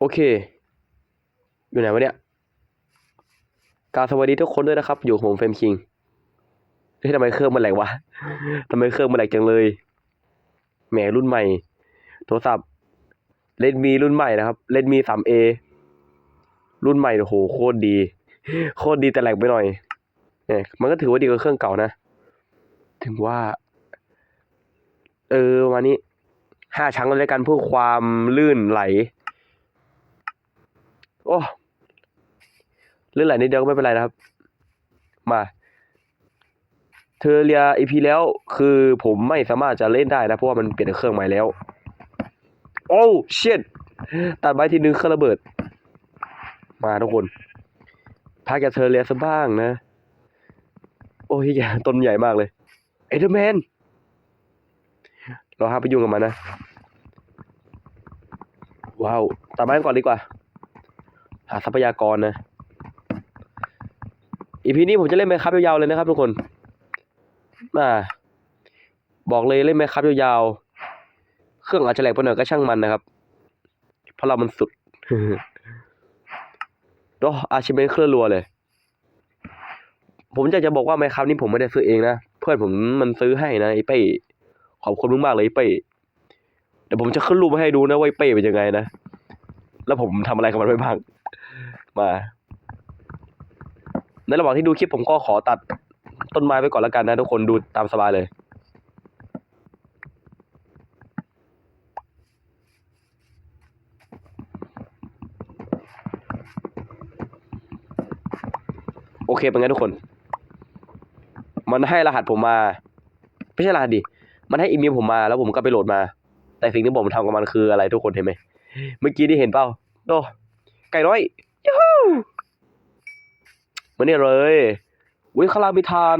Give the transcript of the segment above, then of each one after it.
โอเค อยู่ไหนวะเนี่ยการสวัสดีทุกคนด้วยนะครับ อยู่ผมเฟรมคิงเฮ้ยทำไมเครื่องมันแหลกวะทำไมเครื่องมันแหลกจังเลยแหมรุ่นใหม่ โทรศัพท์เลดมีรุ่นใหม่นะครับเลดมีสามเอรุ่นใหม่โอ้โหโคตรดี โคตรดีแต่แหลกไปหน่อยเนี่ยมันก็ถือว่าดีกว่าเครื่องเก่านะ ถึงว่า เออวันนี้ห้าชั้งเลยแล้วกันเพื่อความลื่นไหล โอ้ลื่นไหลนิดเดียวก็ไม่เป็นไรนะครับ มาเทอร์เรียอีพีแล้วคือผมไม่สามารถจะเล่นได้นะ เพราะว่ามันเปลี่ยนเครื่องใหม่แล้ว โอ้เชิดตัดไม้ทีนึงเครื่องระเบิด มาทุกคนพาแกบเทอร์เรียซะบ้างนะ โอ้ยแกต้นใหญ่มากเลย เอเดอร์แมน เราห้ามไปยุ่งกับมันนะ ว้าว ตัดไม้ก่อนดีกว่า หาทรัพยากรนะอีพีนี้ผมจะเล่นไมครับยาวๆเลยนะครับทุกคนมาบอกเลยเล่นไมครับยาวๆ เครื่องอาจจะแหลกไปหน่อยก็ช่างมันนะครับ เพราะเรามันสุดโอ้อาชิเมนเครื่องรัวเลย ผมจะจะบอกว่าไมครับนี่ผมไม่ได้ซื้อเองนะ เพื่อนผมมันซื้อให้นะไอ้เป้ขอบคุณมากๆเลยไอ้เป้เดี๋ยวผมจะขึ้นรูปมาให้ดูนะว่าไอ้เป้เป็นยังไงนะ แล้วผมทำอะไรกับมันไปบ้าง มา ในระหว่างที่ดูคลิปผมก็ขอตัดต้นไม้ไปก่อนแล้วกันนะทุกคนดูตามสบายเลยโอเคเป็นไงทุกคน มันให้รหัสผมมา ไม่ใช่รหัสดิ มันให้อีเมลผมมาแล้วผมก็ไปโหลดมา แต่สิ่งที่ผมทำกับมันคืออะไรทุกคนเห็นไหม เมื่อกี้ที่เห็นเปล่าโอ้ไก่น้อย ยูฮูมาเนี่ยเลยอุ้ยข้างล่างมีทาน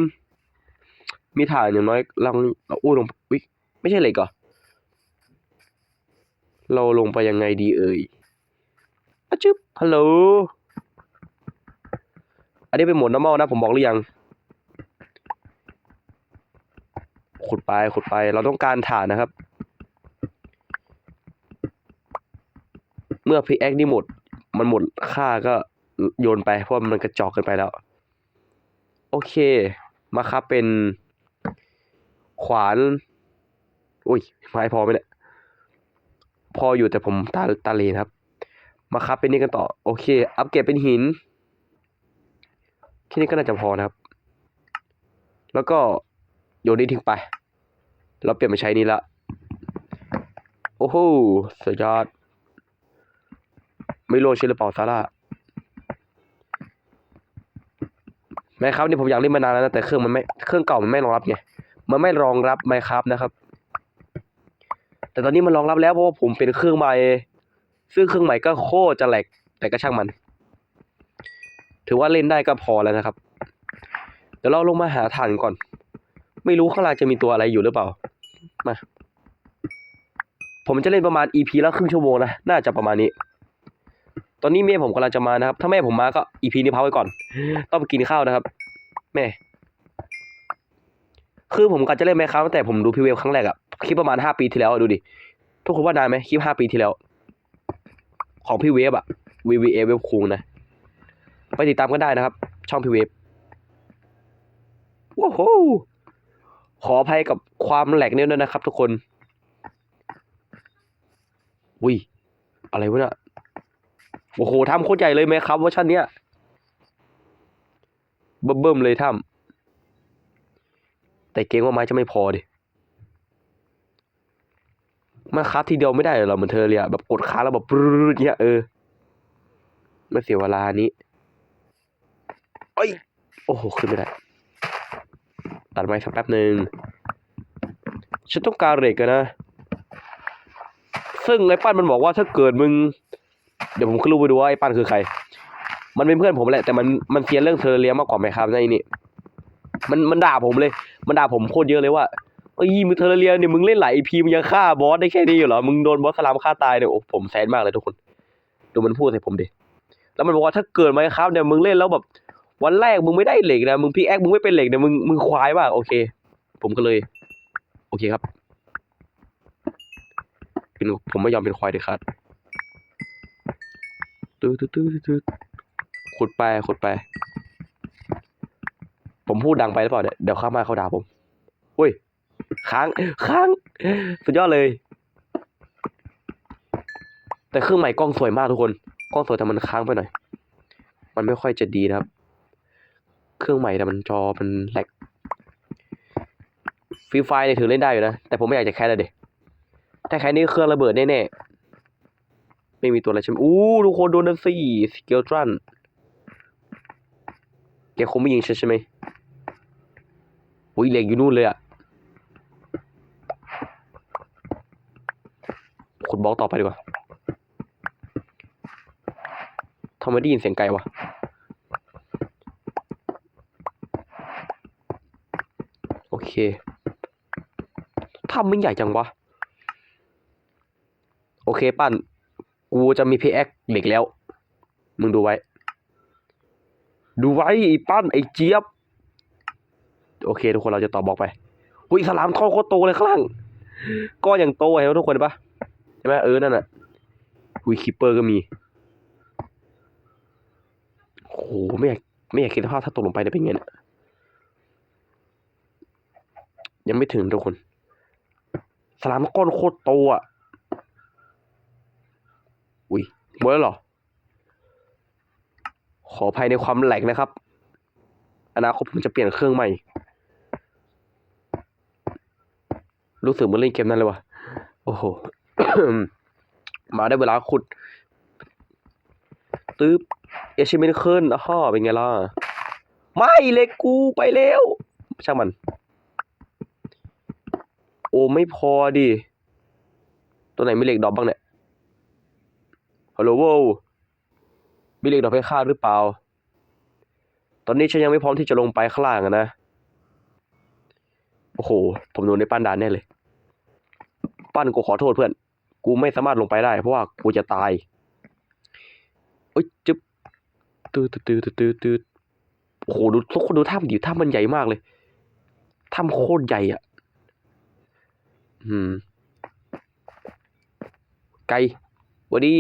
มีถ่านอย่างน้อยเราเราอู้ลงอุ้ยไม่ใช่เหล็กเหรอเราลงไปยังไงดีเอ่ยอะจึ๊บฮัลโหล อันนี้เป็นโหมด normal นะ ผมบอกหรือยัง ขุดไป ขุดไป เราต้องการถ่านนะครับ เมื่อพิกแอคนี่หมด มันหมดค่าก็โยนไป เพราะมันกระจอกเกินไปแล้ว โอเค มาครับเป็น ขวาน อุ้ยไม้พอไหมเนี่ย พออยู่แต่ผมตาตาเลนครับ มาครับเป็นนี่กันต่อ โอเค อัปเกรดเป็นหิน แค่นี้ก็น่าจะพอนะครับ แล้วก็โยนนี้ทิ้งไป เราเปลี่ยนมาใช้นี้ละ โอ้โหสุดยอด ไม่โลใช่หรือเปล่าซาร่าไมครับนี่ผมอยากเล่นมานานแล้วนะแต่เครื่องมันไม่เครื่องเก่ามันไม่รองรับไงมันไม่รองรับไมครับนะครับ แต่ตอนนี้มันรองรับแล้วเพราะว่าผมเป็นเครื่องใหม่ซึ่งเครื่องใหม่ก็โคตรจะแหลกแต่ก็ช่างมัน ถือว่าเล่นได้ก็พอแล้วนะครับ เดี๋ยวเราลงมาหาฐานก่อน ไม่รู้ข้างล่างจะมีตัวอะไรอยู่หรือเปล่ามาผมจะเล่นประมาณ EP ละครึ่งชั่วโมงนะน่าจะประมาณนี้ ตอนนี้แม่ผมกำลังจะมานะครับ ถ้าแม่ผมมาก็ EP นี้พักไว้ก่อน ต้องไปกินข้าวนะครับ แม่ คือผมกะจะเล่นไหมครับตั้งแต่ผมดูพีเวฟครั้งแรกอะคลิปประมาณห้าปีที่แล้วดูดิ ทุกคนว่านานไหมคลิปห้าปีที่แล้ว ของพี่เวฟอะ VVA เวฟคูงนะ ไปติดตามกันได้นะครับ ช่องพี่เวฟว้าวโหขออภัยกับความแหลกเนี่ยด้วยนะครับ ทุกคนอุ้ยอะไรวะเนี่ย โอ้โหทำโคตรใหญ่เลยไหมครับเวอร์ชันเนี้ยเบิ่มๆเลยทำแต่เกรงว่าไม้จะไม่พอดิมันคับทีเดียวไม่ได้เหรอเหมือนเธอเลยอะแบบกดค้าแล้วแบบปรึ๊ดเงี้ยเออไม่เสียเวลานี้เอ้ยโอ้โหขึ้นไม่ได้ ตัดไม้สักแป๊บหนึ่งฉันต้องการเหล็กนะ ซึ่งไอ้ปั้นมันบอกว่าถ้าเกิดมึง เดี๋ยวผมขึ้นรูปไปดูว่าไอ้ปั้นคือใคร มันเป็นเพื่อนผมแหละแต่มันมันเซียนเรื่องเทอร์เรียมากกว่าไหมครับในนี่ มันมันด่าผมเลย มันด่าผมโคตรเยอะเลยว่าเอ้ยมึงเทอร์เรียเนี่ยมึงเล่นหลายอีพีมึงยังฆ่าบอสได้แค่นี้อยู่เหรอ มึงโดนบอสสลามฆ่าตายเนี่ยโอ้ผมแซนมากเลยทุกคน ดูมันพูดใส่ผมดิ แล้วมันบอกว่าถ้าเกิดไหมครับเนี่ยมึงเล่นแล้วแบบวันแรกมึงไม่ได้เหล็กนะมึงพี่แอคมึงไม่เป็นเหล็กเนี่ยมึงมึงควายว่ะโอเค ผมก็เลย โอเคครับเป็นผมไม่ยอมเป็นควายเด็ดขาด ตื้อตื้อตื้อตื้อขุดไปขุดไป ผมพูดดังไปหรือเปล่าเนี่ยเดี๋ยวข้ามาเขาด่าผมอุ้ยค้างค้างสุดยอดเลย แต่เครื่องใหม่กล้องสวยมากทุกคนกล้องสวยแต่มันค้างไปหน่อย มันไม่ค่อยจะดีนะครับ เครื่องใหม่แต่มันจอมันแหลกฟรีไฟเนี่ยถือเล่นได้อยู่นะ แต่ผมไม่อยากจะแคสเลยเด็ถ้าแคสนี่เครื่องระเบิดแน่ๆ ไม่มีตัวอะไรใช่ไหมอู้ทุกคนโดนนั่นสิสเกลตรันแกคงไม่ยิงฉันใช่ไหมอุ้ยเหล็กอยู่นู่นเลยอะขุดบล็อกต่อไปดีกว่าทำไมได้ยินเสียงไกลวะโอเคถ้ำมึงใหญ่จังวะ โอเค ปั้น กูจะมีพีแอคเหล็กแล้ว มึงดูไว้ ดูไว้ไอ้ปั้นไอ้เจี๊ยบ โอเค ทุกคนเราจะต่อบล็อกไปอุ้ยสลามทอโคตรโตเลยข้างล่างก็อย่างโตเห็นไหมทุกคนปะใช่ไหมเออนั่นน่ะอุ้ยคิปเปอร์ก็มีโอ้โหไม่อยากไม่อยากคิดภาพถ้าตกลงไปจะเป็นไงเนี่ยยังไม่ถึงทุกคนสลามก้อนโคตรโตอะ อุ้ยหมดแล้วเหรอ ขออภัยในความแหลกนะครับ อนาคตผมจะเปลี่ยนเครื่องใหม่ รู้สึกเหมือนเล่นเกมนั้นเลยวะโอ้โห มาได้เวลาขุด ตึ๊บเอชิเมนขึ้นอ้อเป็นไงล่ะ ไม่เล็กกูไปแล้ว ช่างมัน โอ้ไม่พอดิ ตัวไหนมีเหล็กดรอปบ้างเนี่ย ฮัลโหลโว้วมีเหล็กดรอปให้ข้าหรือเปล่า ตอนนี้ฉันยังไม่พร้อมที่จะลงไปข้างล่างนะ โอ้โห ผมโดนในปั้นดานแน่เลยปั้นกูขอโทษเพื่อน กูไม่สามารถลงไปได้ เพราะว่ากูจะตายเอ้ยจึ๊บตืดตืดตืดตืดตืดโอ้โห ดูทุกคนดูถ้ำดิถ้ำมันใหญ่มากเลยถ้ำโคตรใหญ่อะ อืม ไก่หวัดดี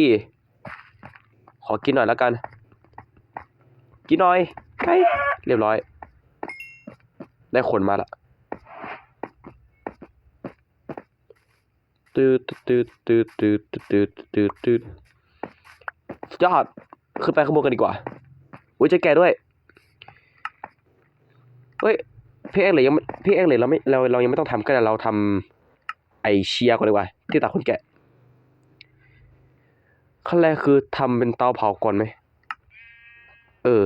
ขอกินหน่อยแล้วกัน กินหน่อยไก่เรียบร้อย ได้คนมาละตืดตืดตืดตืดตืดตืดตืดสุดยอดขึ้นไปข้างบนกันดีกว่าอุ้ยจะแกด้วยเฮ้ยพี่เอ็กเลยยังพี่เอ็กเลยเราไม่เราเรายังไม่ต้องทำก็ได้เราทำไอเชียก่อนดีกว่าที่ตัดคนแกะ ขั้นแรกคือทำเป็นเตาเผาก่อนไหม เออ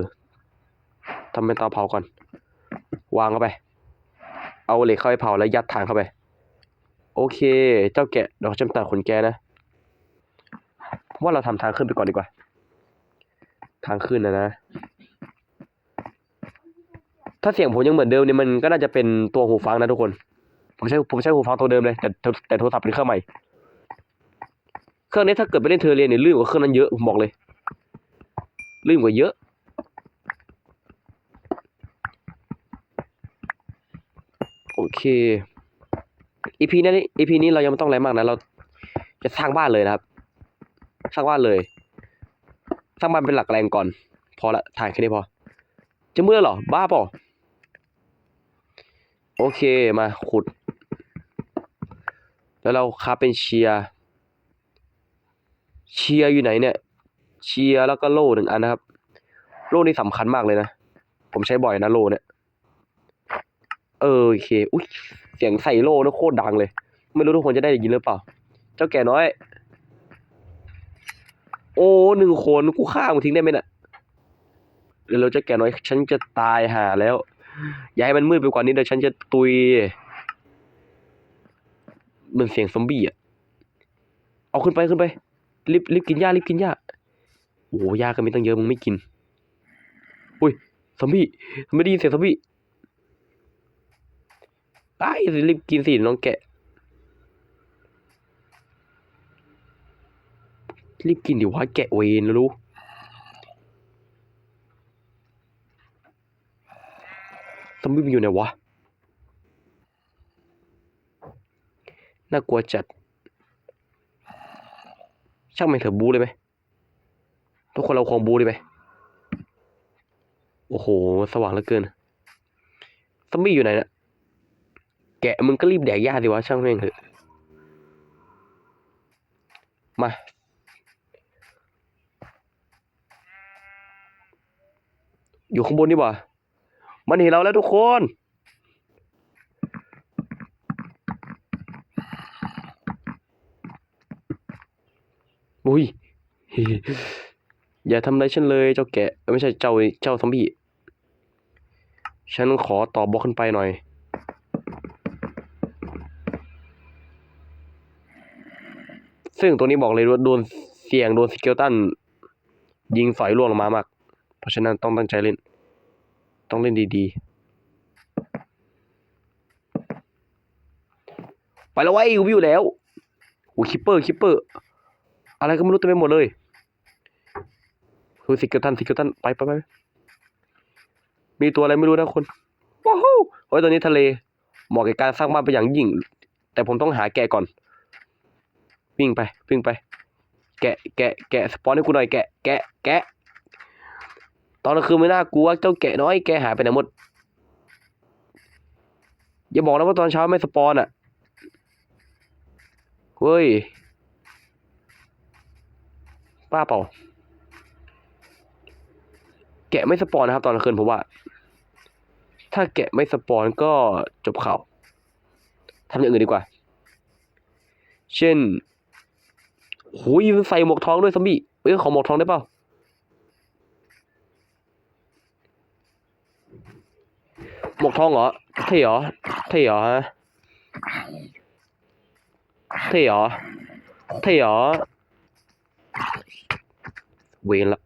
ทำเป็นเตาเผาก่อน วางเข้าไป เอาเหล็กเข้าไปเผาแล้วยัดทางเข้าไป โอเค เจ้าแกะเดี๋ยวฉันตัดขนแกนะ ว่าเราทำทางขึ้นไปก่อนดีกว่า ทางขึ้นนะนะ ถ้าเสียงผมยังเหมือนเดิมเนี่ยมันก็น่าจะเป็นตัวหูฟังนะทุกคน ผมใช้ผมใช้หูฟังตัวเดิมเลย แต่แต่โทรศัพท์เป็นเครื่องใหม่ เครื่องนี้ถ้าเกิดไปเล่นเทอร์เรียนเนี่ยลื่นกว่าเครื่องนั้นเยอะผมบอกเลยลื่นกว่าเยอะ โอเคอีพีนี้อีพีนี้เรายังไม่ต้องอะไรมากนะ เราจะสร้างบ้านเลยนะครับ สร้างบ้านเลย สร้างบ้านเป็นหลักแรงก่อน พอละถ่ายแค่นี้พอ จะมืดหรอ บ้าปล่าโอเคมาขุด แล้วเราคาเป็นเชียร์ เชียร์อยู่ไหนเนี่ย เชียร์แล้วก็โล่หนึ่งอันนะครับ โล่นี่สำคัญมากเลยนะ ผมใช้บ่อยนะโล่เนี่ย เออโอเค อุ้ยเสียงใส่โล่นะโคตรดังเลย ไม่รู้ทุกคนจะได้ยินหรือเปล่า เจ้าแก่น้อย โอ้หนึ่งคนกูฆ่ามึงทิ้งได้ไหมน่ะเดี๋ยวเราแก่น้อย ฉันจะตายหาแล้ว อย่าให้มันมืดไปกว่านี้เดี๋ยวฉันจะตุยเหมือนเสียงซอมบี้อะ เอาขึ้นไปขึ้นไป รีบรีบกินหญ้ารีบกินหญ้าโอ้โหหญ้าก็มีตั้งเยอะมึงไม่กินอุ้ยซอมบี้ไม่ได้ยินเสียงซอมบี้ไอ้ายรีบกินสิน้องแกะรีบกินดิวะแกะเวนแล้วรู้ซอมบี้มันอยู่ไหนวะน่ากลัวจัด ช่างมันเถอะบูเลยไหมทุกคนเราควงบูดีไหมโอ้โห สว่างเหลือเกินซอมบี้อยู่ไหนนะแกะมึงก็รีบแดกหญ้าสิวะช่างแม่งเถอะ มา อยู่ข้างบนนี่บ่มันเห็นเราแล้วทุกคน อุ้ย อย่าทำอะไรฉันเลยเจ้าแกะ ไม่ใช่เจ้าเจ้าซอมบี้ ฉันขอต่อบล็อกขึ้นไปหน่อย ซึ่งตัวนี้บอกเลยว่าโดนเสียงโดนสเกลตัน ยิงสอยล่วงลงมามาก เพราะฉะนั้นต้องตั้งใจเล่น ต้องเล่นดีๆ ไปแล้วไว้ยวิวแล้วโอ้คิปเปอร์คิปเปอร์ อะไรก็ไม่รู้เต็มไปหมดเลยคือสิเกลตันสิเกลตันไปไปไปมีตัวอะไรไม่รู้นะคนว้าวโอ้ยตัวนี้ทะเลเหมาะกับการสร้างบ้านเป็นอย่างยิ่ง แต่ผมต้องหาแกะก่อน วิ่งไปวิ่งไป แกะแกะแกะสปอนให้กูหน่อยแกะแกะแกะตอนกลางคืนไม่น่ากลัวเจ้าแกะน้อยแกหายไปไหนหมดอย่าบอกนะว่าตอนเช้าไม่สปอนอะเฮ้ย ป้าเปล่า แกะไม่สปอนนะครับ ตอนกลางคืนผมว่า ถ้าแกะไม่สปอนก็จบข่าวทำอย่างอื่นดีกว่า เช่นหุยมันใส่หมวกทองด้วยซอมบี้เอ้ยขอหมวกทองได้เปล่าหมวกทองเหรอ เท่เหรอ เท่เหรอฮะ เท่เหรอ เท่เหรอ เวนละ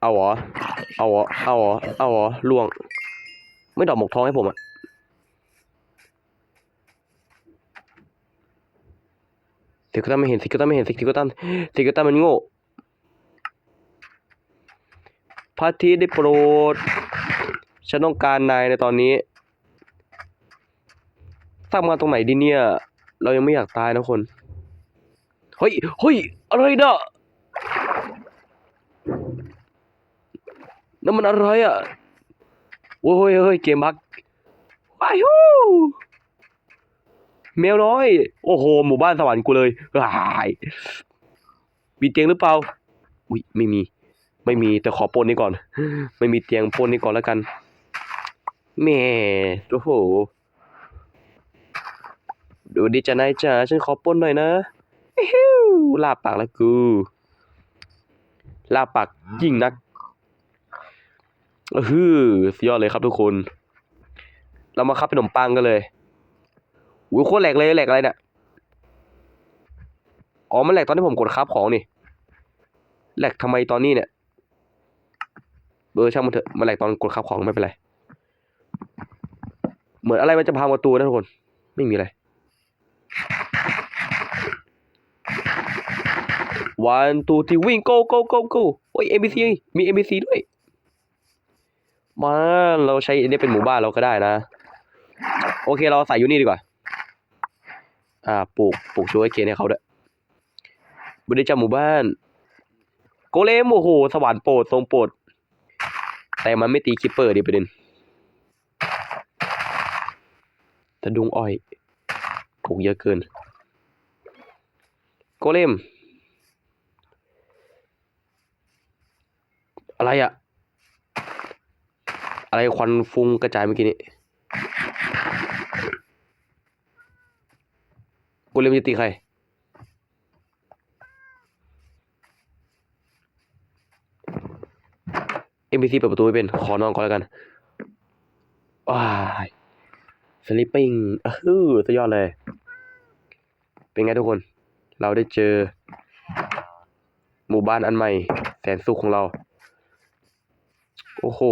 เอาเหรอ เอาเหรอ เอาเหรอ เอาเหรอล่วง ไม่ดอกหมวกทองให้ผมอะสิกตันไม่เห็นสิกตันไม่เห็นสิกตันสิกตันมันโง่พระอาทิตย์ได้โปรด ฉันต้องการนายในตอนนี้ สร้างมาตรงไหนดีเนี่ย เรายังไม่อยากตายนะคน เฮ้ย เฮ้ย อะไรเนะนั่นมันอะไรอะ โอ้ยเฮ้ย เกมบักว้ายฮู้แมวน้อย โอ้โห หมู่บ้านสวรรค์กูเลยว้ายมีเตียงหรือเปล่า อุ้ย ไม่มี ไม่มี แต่ขอปนนี้ก่อน ไม่มีเตียงปนนี้ก่อนแล้วกันแม่โอ้โห ดูดิจ้านายจ๋าฉันขอป้นหน่อยนะฮิวลาบปากแล้วกูลาบปากยิ่งนักออฮือสุดยอดเลยครับทุกคน เรามาคับขนมปังกันเลยอุ้ยโคตรแหลกเลยแหลกอะไรเนี่ยอ๋อมันแหลกตอนที่ผมกดคับของนี่แหลกทำไมตอนนี้เนี่ยเบอร์ช่างมันเถอะมันแหลกตอนกดคับของไม่เป็นไรเหมือนอะไรมันจะพังประตูนะทุกคน ไม่มีอะไร วันตูที่วิ่ง go go go go โอ้ย NPC มี NPC ด้วย มาเราใช้อันนี้เป็นหมู่บ้านเราก็ได้นะ โอเคเราใส่อยู่นี่ดีกว่า อ่าปลูกปลูกช่วยเคนให้เขาด้วยบริจาคหมู่บ้าน โกเลมโอ้โหสวรรค์โปรดทรงโปรดแต่มันไม่ตีคิปเปอร์ดิประเด็นตะดุงอ้อยปลูกเยอะเกิน โกเลม อะไรอะอะไรควันฟุ้งกระจายเมื่อกี้นี้กูเล่มจะตีใคร NPC เปิดประตูไม่เป็น ขอนอนก่อนแล้วกัน ว้ายสลิปปิ้งเออสุดยอดเลย เป็นไงทุกคน เราได้เจอ หมู่บ้านอันใหม่ แสนสุขของเรา โอ้โห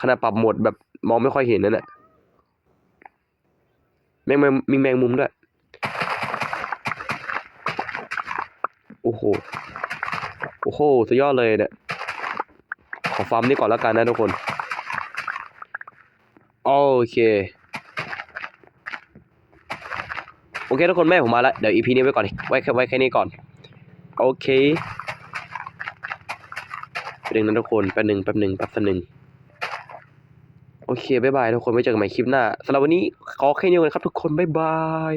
ขนาดปรับโหมดแบบมองไม่ค่อยเห็นนั่นแหละแมงแมงมีแมงมุมด้วย โอ้โห โอ้โห สุดยอดเลยเนี่ย ขอฟาร์มนี่ก่อนแล้วกันนะทุกคน โอเค โอเคทุกคนแม่ผมมาแล้ว เดี๋ยวอีพีนี้ไว้ก่อน ไว้แค่ไว้แค่นี้ก่อน โอเค แป๊บนึงนะทุกคนแป๊บหนึ่งแป๊บหนึ่งแป๊บหนึ่งโอเคบ๊ายบายทุกคนไว้เจอกันใหม่คลิปหน้าสำหรับวันนี้ขอแค่นี้ก่อนครับทุกคนบ๊ายบาย